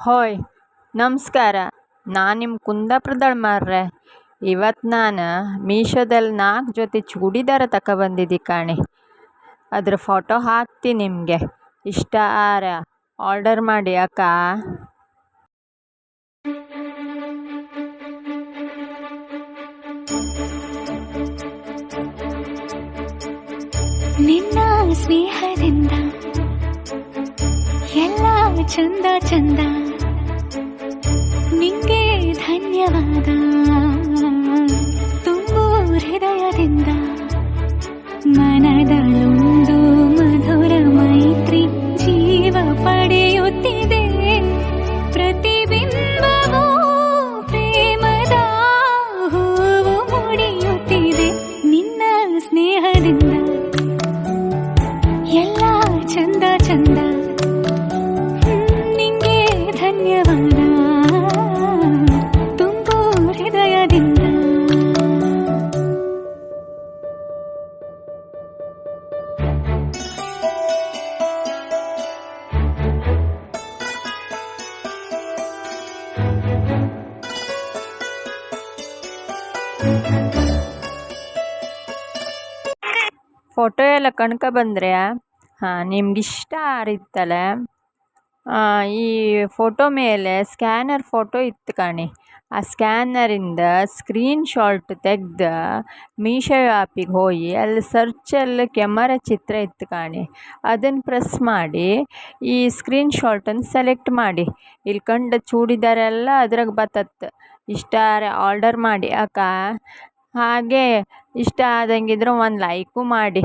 ಹೋಯ್, ನಮಸ್ಕಾರ. ನಾನು ನಿಮ್ಮ ಕುಂದಾಪುರದಳ್ ಮಾರ್ರೆ. ಇವತ್ತು ನಾನು ಮೀಶೋದಲ್ಲಿ ನಾಲ್ಕು ಜೊತೆ ಚೂಡಿದಾರ ತಗೊಬಂದಿದ್ದಿ ಕಾಣಿ. ಅದ್ರ ಫೋಟೋ ಹಾಕ್ತಿ ನಿಮಗೆ. ಇಷ್ಟ ಆರ ಆರ್ಡರ್ ಮಾಡಿ ಅಕ್ಕ. ನಿನ್ನ ಸ್ನೇಹದಿಂದ ಚಂದ ಚಂದ. ನಿಂಗೆ ಧನ್ಯವಾದ. ತುಂಬು ಹೃದಯದಿಂದ. ಮನದಲ್ಲೊಂದು ಮಧುರ ಮೈತ್ರಿ ಜೀವ ಪಡೆಯುತ್ತಿದೆ. ಫೋಟೋ ಎಲ್ಲ ಕಣ್ಕ ಬಂದ್ರೆ, ಹಾಂ ನಿಮ್ಗೆ ಇಷ್ಟ ಆರಿತ್ತಲ್ಲ ಈ ಫೋಟೋ ಮೇಲೆ ಸ್ಕ್ಯಾನರ್ ಫೋಟೋ ಇತ್ತು ಕಾಣಿ. ಆ ಸ್ಕ್ಯಾನರಿಂದ ಸ್ಕ್ರೀನ್ ಶಾಟ್ ತೆಗ್ದು ಮೀಶೋ ಆ್ಯಪಿಗೆ ಹೋಗಿ ಅಲ್ಲಿ ಸರ್ಚಲ್ಲಿ ಕೆಮರ ಚಿತ್ರ ಇತ್ತು ಕಾಣಿ. ಅದನ್ನು ಪ್ರೆಸ್ ಮಾಡಿ ಈ ಸ್ಕ್ರೀನ್ ಸೆಲೆಕ್ಟ್ ಮಾಡಿ. ಇಲ್ಲಿ ಕಂಡ ಚೂಡಿದಾರೆಲ್ಲ ಅದ್ರಾಗ ಬತ್ತತ್ತೆ. ಇಷ್ಟ ಆದ್ರೆ ಆರ್ಡರ್ ಮಾಡಿ ಅಕ್ಕ. ಹಾಗೆ ಇಷ್ಟ ಆದಂಗಿದ್ರೆ ಒಂದು ಲೈಕು ಮಾಡಿ.